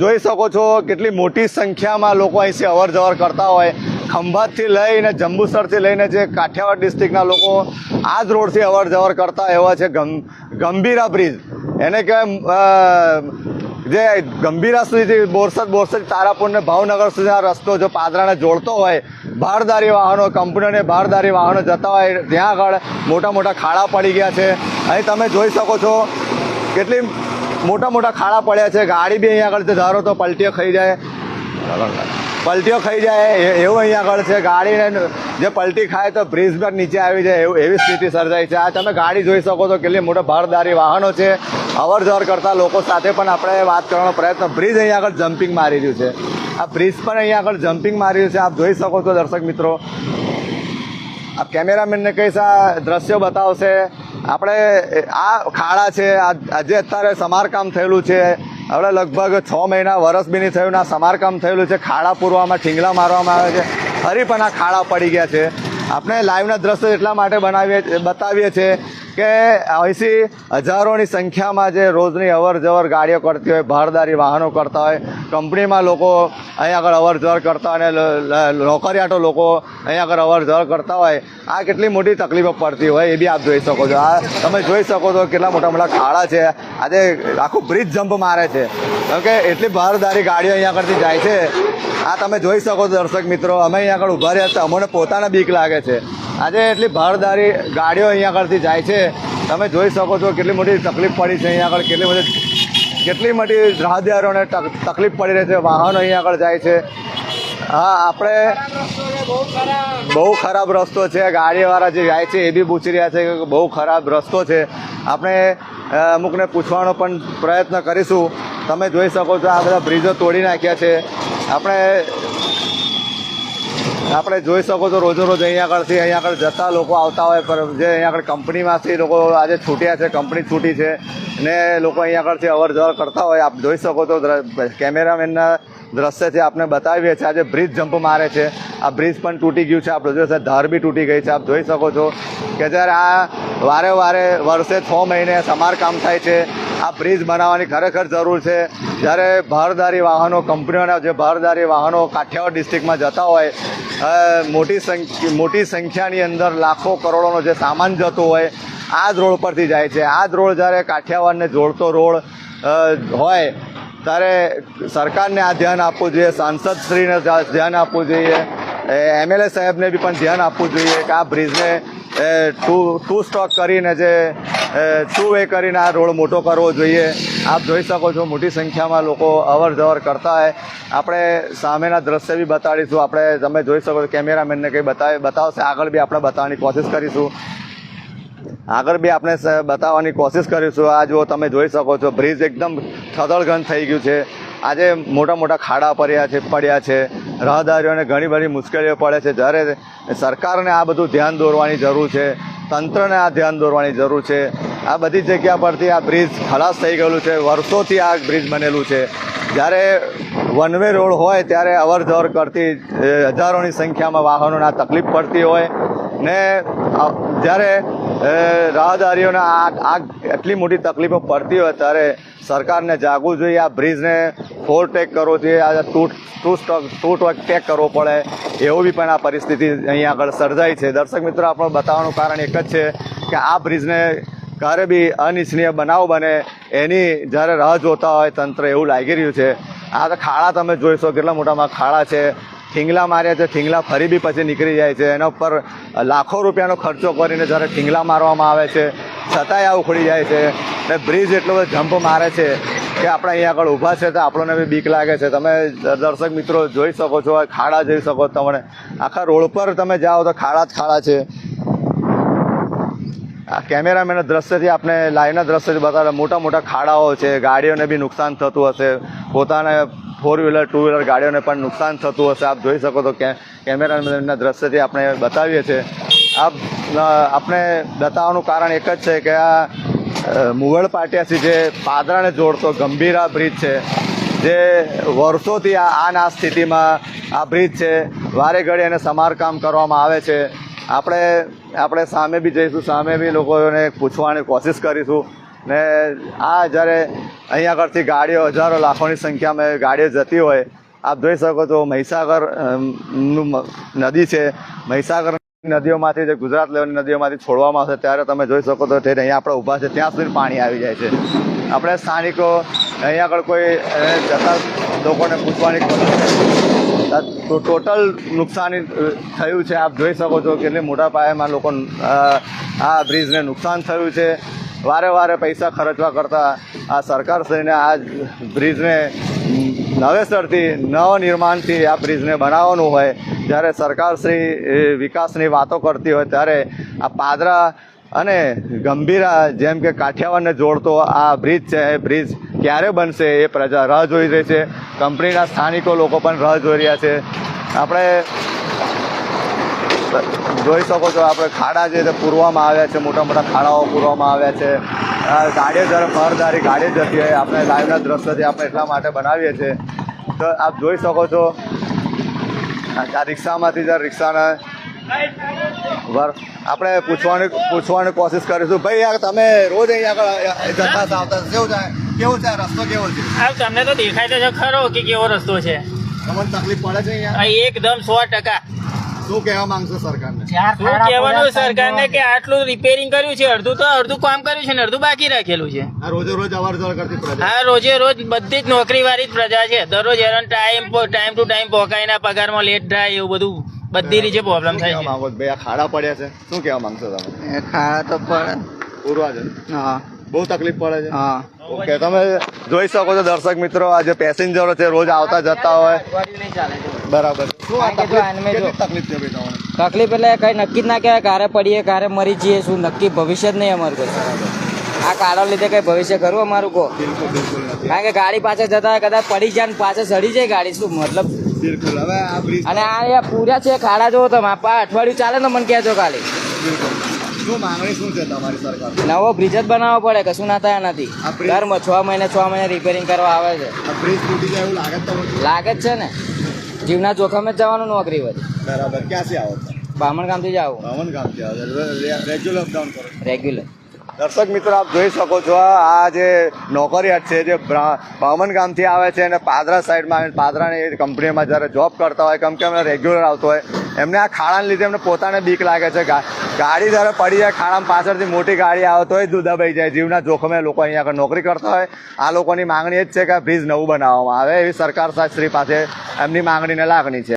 જોઈ શકો છો કેટલી મોટી સંખ્યામાં લોકો અહીંથી અવર જવર કરતા હોય. ખંભાતથી લઈને જંબુસરથી લઈને જે કાઠિયાવાડ ડિસ્ટ્રિક્ટના લોકો આ જ રોડથી અવર જવર કરતા એવા છે ગંભીરા બ્રિજ. એને કહેવાય જે ગંભીરા સુધીથી બોરસદ બોરસદ તારાપુરને ભાવનગર સુધી આ રસ્તો જો પાદરાને જોડતો હોય ભારદારી વાહનો, કંપનીઓને ભારદારી વાહનો જતા હોય, ત્યાં આગળ મોટા મોટા ખાડા પડી ગયા છે. અહીં તમે જોઈ શકો છો કેટલી મોટા મોટા ખાડા પડ્યા છે. ગાડી બી અહીંયા આગળ ધારો તો પલટીઓ ખાઈ જાય. પલટીઓ ખાઈ જાય. એવું અહીંયા આગળ છે. ગાડીને જે પલટી ખાય તો બ્રિજ પર નીચે આવી જાય. એવું, એવી સ્થિતિ સર્જાય છે. આ તમે ગાડી જોઈ શકો છો કેટલી મોટા ભારદારી વાહનો છે. અવર જવર કરતા લોકો સાથે પણ આપણે વાત કરવાનો પ્રયત્ન. બ્રિજ અહીંયા આગળ જમ્પિંગ મારી રહ્યું છે. આ બ્રિજ પણ અહીંયા આગળ જમ્પિંગ મારી રહ્યું છે. આપ જોઈ શકો છો દર્શક મિત્રો. આ કેમેરામેનને કહીશ આ દ્રશ્યો બતાવશે. આપણે આ ખાડા છે, આ, આજે અત્યારે સમારકામ થયેલું છે. હવે લગભગ છ મહિના વરસ બી નહીં થયું આ સમારકામ થયેલું છે. ખાડા પૂરવામાં ઠીંગલા મારવામાં આવે છે. ફરી પણ આ ખાડા પડી ગયા છે. આપણે લાઈવના દ્રશ્યો એટલા માટે બનાવીએ, બતાવીએ છીએ કે અહીંથી હજારોની સંખ્યામાં જે રોજની અવર જવર ગાડીઓ કરતી હોય, ભારદારી વાહનો કરતા હોય, કંપનીમાં લોકો અહીં આગળ અવર જવર કરતા અને નોકરિયાટો લોકો અહીં આગળ અવર જવર કરતા હોય. આ કેટલી મોટી તકલીફો પડતી હોય એ બી આપ જોઈ શકો છો. આ તમે જોઈ શકો છો કેટલા મોટા મોટા ખાડા છે. આજે આખું બ્રિજ જમ્પ મારે છે. કારણ કે એટલી ભારદારી ગાડીઓ અહીંયા આગળથી જાય છે. આ તમે જોઈ શકો છો દર્શક મિત્રો, અમે અહીંયા આગળ ઊભા રહ્યા હતા અમને પોતાને બીક લાગે છે. આજે એટલી ભારદારી ગાડીઓ અહીંયા આગળથી જાય છે. તમે જોઈ શકો છો કેટલી મોટી તકલીફ પડી છે અહીંયા આગળ, કેટલી મોટી કેટલી મોટી રાહદારોને તક- તકલીફ પડી રહી છે, વાહનો અહીંયા આગળ જાય છે. હા, આપણે બહુ ખરાબ રસ્તો છે, ગાડીવાળા જે જાય છે એ બી પૂછી રહ્યા છે કે બહુ ખરાબ રસ્તો છે. આપણે અમુકને પૂછવાનો પણ પ્રયત્ન કરીશું. તમે જોઈ શકો છો આ બધા બ્રિજો તોડી નાખ્યા છે. આપણે આપણે જોઈ શકો છો રોજો રોજ અહીંયા આગળથી અહીંયા આગળ જતા લોકો આવતા હોય, પર જે અહીંયા આગળ કંપનીમાંથી લોકો આજે છૂટ્યા છે, કંપની છૂટી છે, ને લોકો અહીંયા આગળથી અવર જવર કરતા હોય. આપ જોઈ શકો છો કેમેરામેનના દ્રશ્યથી આપને બતાવીએ છીએ, આજે બ્રિજ જમ્પ મારે છે. આ બ્રિજ પણ તૂટી ગયું છે આપણે જોયું છે, ધાર બી તૂટી ગઈ છે. આપ જોઈ શકો છો કે જ્યારે આ વારે વારે વર્ષે છ મહિને સમારકામ થાય છે આ બ્રિજ બનાવવાની ખરેખર જરૂર છે. જ્યારે ભારદારી વાહનો, કંપનીઓના જે ભારદારી વાહનો કાઠિયાવાડ ડિસ્ટ્રિક્ટમાં જતા હોય મોટી સંખ્યા, મોટી સંખ્યાની અંદર લાખો કરોડોનો જે સામાન જતો હોય આ જ રોડ પરથી જાય છે. આ જ રોડ જ્યારે કાઠિયાવાડને જોડતો રોડ હોય, ત્યારે સરકારને આ ધ્યાન આપવું જોઈએ, સાંસદશ્રીને ધ્યાન આપવું જોઈએ એમએલએ સાહેબને બી પણ ધ્યાન આપવું જોઈએ કે આ બ્રિજને ટુ ટુ સ્ટોક કરીને જે ટુ વે કરીને આ રોડ મોટો કરવો જોઈએ? આપ જોઈ શકો છો મોટી સંખ્યામાં લોકો અવર જવર કરતા હોય આપણે સામેના દ્રશ્ય બી બતાડીશું. આપણે, તમે જોઈ શકો છો કેમેરામેનને કંઈ બતાવે, બતાવશે. આગળ બી આપણે બતાવવાની કોશિશ કરીશું. આગળ બી આપણે બતાવવાની કોશિશ કરીશું. આ જો તમે જોઈ શકો છો, બ્રિજ એકદમ થદળગંજ થઈ ગયું છે. આજે મોટા મોટા ખાડા પડ્યા છે પડ્યા છે. રાહદારીઓને ઘણી બધી મુશ્કેલીઓ પડે છે. જ્યારે સરકારને આ બધું ધ્યાન દોરવાની જરૂર છે તંત્રને આ ધ્યાન દોરવાની જરૂર છે. આ બધી જગ્યા પરથી આ બ્રિજ ખલાસ થઈ ગયેલું છે. વર્ષોથી આ બ્રિજ બનેલું છે. જ્યારે વન વે રોડ હોય, ત્યારે અવર જવર કરતી હજારોની સંખ્યામાં વાહનોને તકલીફ પડતી હોય. ને જ્યારે રાહદારીઓને આ એટલી મોટી તકલીફો પડતી હોય ત્યારે સરકારને જાગવું જોઈએ. આ બ્રિજને ફોર ટેક કરવો જોઈએ. આ તૂટ two stock to talk tech કરવો પડે. એવું બી પણ આ પરિસ્થિતિ અહીંયા આગળ સર્જાઈ છે. દર્શક મિત્રો, આપણે બતાવવાનું કારણ એક જ છે કે આ બ્રિજને ક્યારે બી અનિચ્છનીય બનાવ બને એની જ્યારે રાહ જોતા હોય તંત્ર એવું લાગી રહ્યું છે. આ તો ખાડા તમે જોઈશો કેટલા મોટામાં ખાડા છે. ઠીંગલા માર્યા છે ઠીંગલા ફરી બી પછી નીકળી જાય છે. એના ઉપર લાખો રૂપિયાનો ખર્ચો કરીને જ્યારે ઠીંગલા મારવામાં આવે છે, છતાંય આ ઉખડી જાય છે. ને બ્રિજ એટલો બધો જમ્પ મારે છે કે આપણે અહીંયા આગળ ઊભા છે તો આપણને બી બીક લાગે છે. તમે દર્શક મિત્રો જોઈ શકો છો ખાડા જોઈ શકો તમને. આખા રોડ પર તમે જાઓ તો ખાડા જ ખાડા છે. આ કેમેરામેનના દ્રશ્યથી આપણે લાઈવના દ્રશ્યથી બતાવે, મોટા મોટા ખાડાઓ છે, ગાડીઓને બી નુકસાન થતું હશે. પોતાને ફોર વ્હીલર ટુ વ્હીલર ગાડીઓને પણ નુકસાન થતું હશે. આપ જોઈ શકો તો કે કેમેરાના દ્રશ્યથી આપણે બતાવીએ છીએ. આપ આપણે બતાવવાનું કારણ એક જ છે કે આ અ, મુગળ પાટિયાથી જે પાદરાને જોડતો ગંભીરા બ્રિજ છે જે વર્ષોથી આ આ ના સ્થિતિમાં આ બ્રિજ છે વારે ઘડી એને સમારકામ કરવામાં આવે છે. આપણે આપણે સામે બી જઈશું સામે બી લોકોને પૂછવાની કોશિશ કરીશું. ને આ જ્યારે અહીંયા આગળથી ગાડીઓ હજારો લાખોની સંખ્યામાં ગાડીઓ જતી હોય, આપ જોઈ શકો છો મહીસાગરનું નદી છે. મહીસાગર નદીઓમાંથી જે ગુજરાત લેવલની નદીઓમાંથી છોડવામાં આવશે, ત્યારે તમે જોઈ શકો છો તે અહીંયા આપણે ઊભા છે, ત્યાં સુધી પાણી આવી જાય છે. આપણે સ્થાનિકો અહીંયા આગળ કોઈ જતા લોકોને પૂછવાની ટોટલ નુકસાની થયું છે. આપ જોઈ શકો છો કેટલી મોટા પાયામાં લોકો આ બ્રિજને નુકસાન થયું છે. વારે વારે પૈસા ખર્ચવા કરતાં આ સરકારશ્રીને આ બ્રિજને નવેસરથી નવનિર્માણથી આ બ્રિજને બનાવવાનું હોય, જ્યારે સરકારશ્રી વિકાસની વાતો કરતી હોય, ત્યારે આ પાદરા અને ગંભીરા જેમ કે કાઠિયાવાડને જોડતો આ બ્રિજ છે, એ બ્રિજ ક્યારે બનશે એ પ્રજા રાહ જોઈ રહી છે. કંપનીના સ્થાનિકો લોકો પણ રાહ જોઈ રહ્યા છે. આપણે જોઈ શકો છો આપણે ખાડા જે છે પૂરવામાં આવ્યા છે મોટા મોટા ખાડાઓ પૂરવામાં આવ્યા છે. ગાડીઓ જ્યારે ફરદારી ગાડીઓ જતી હોય આપણે લાઈવના દ્રશ્યથી આપણે એટલા માટે બનાવીએ છીએ. તો આપ જોઈ શકો છો આ રિક્ષામાંથી જ્યારે રિક્ષાના આપણે પૂછવાની પૂછવાની કોશિશ કરીશું. ભાઈ યાર તમે રોજ અહીંયા આગળ જતા આવતા કેવું છે કેવું છે? રસ્તો કેવો છે? આ તમને તો દેખાય તો છે ખરો કે કેવો રસ્તો છે. તમને તકલીફ પડે છે એકદમ સો ટકા. શું કહેવા માંગશો સરકારને? શું કહેવાનું સરકારને કે આટલું રિપેરિંગ કર્યું છે અડધું તો અડધું કામ કર્યું છે ને અડધું બાકી રાખેલું છે. આ રોજે રોજ અવર જવર કરતી પ્રજા. આ રોજે રોજ બધી જ નોકરીવાળી જ પ્રજા છે. દરરોજ હેરાન ટાઈમ ટાઈમ ટુ ટાઈમ પહોંચાય ના પગારમાં લેટ થાય એવું બધું બધી રીતે પ્રોબ્લેમ થાય છે. માંગો ભાઈ આ ખાડા પડ્યા છે. શું કહેવા માંગશો તમે? એ ખાવા તો પડે. પૂરવા છે. હા. બહુ તકલીફ પડે છે? હા. ઓકે તમે જોઈ શકો છો દર્શક મિત્રો આ જે પેસેન્જરો છે રોજ આવતા જતા હોય. બરાબર. કે તકલીફ એટલે કઈ નક્કી જ ના કહેવાય કારે પડીએ કારે મરી જઈએ શું નક્કી ભવિષ્ય જ નહીં અમારું કોઈ આ કાળો લીધે કઈ ભવિષ્ય કરવું અમારું નથી. કારણ કે ગાડી પાછળ જતા કદાચ પડી જાય ને પાછળ સડી જાય ગાડી શું મતલબ? અને આ પૂર્યા છે ખાડા જોવો તમે. આ અઠવાડિયું ચાલે ને મને કહેજો ખાલી. શું શું છે તમારી સરકાર? નવો બ્રિજ જ બનાવવો પડે કશું ના થાય નથી દર છ મહિને છ મહિને રિપેરિંગ કરવા આવે છે. આ બ્રિજ તૂટી જાય એવું લાગે લાગે જ છે ને. જીવના જોખમે જ જવાનું નોકરી વધી બરાબર. ક્યાંથી આવો બામણ ગામથી જ આવો. બામણ ગામથી આવો રેગ્યુલર અપડાઉન કરો રેગ્યુલર દર્શક મિત્રો આપ જોઈ શકો છો આ જે નોકરિયાત છે જે બામણ ગામથી આવે છે અને પાદરા સાઈડમાં આવીને પાદરાની કંપનીમાં જ્યારે જોબ કરતા હોય કેમ કે એમને રેગ્યુલર આવતો હોય એમને આ ખાડાને લીધે એમને પોતાને બીક લાગે છે. ગાડી જ્યારે પડી જાય, ખાડામાં પાછળથી મોટી ગાડી આવે તો જ દબાઈ જાય. જીવના જોખમે લોકો અહીંયા આગળ નોકરી કરતા હોય. આ લોકોની માંગણી એ જ છે કે બ્રિજ નવું બનાવવામાં આવે, એવી સરકાર શ્રી પાસે એમની માંગણીને લાગણી છે.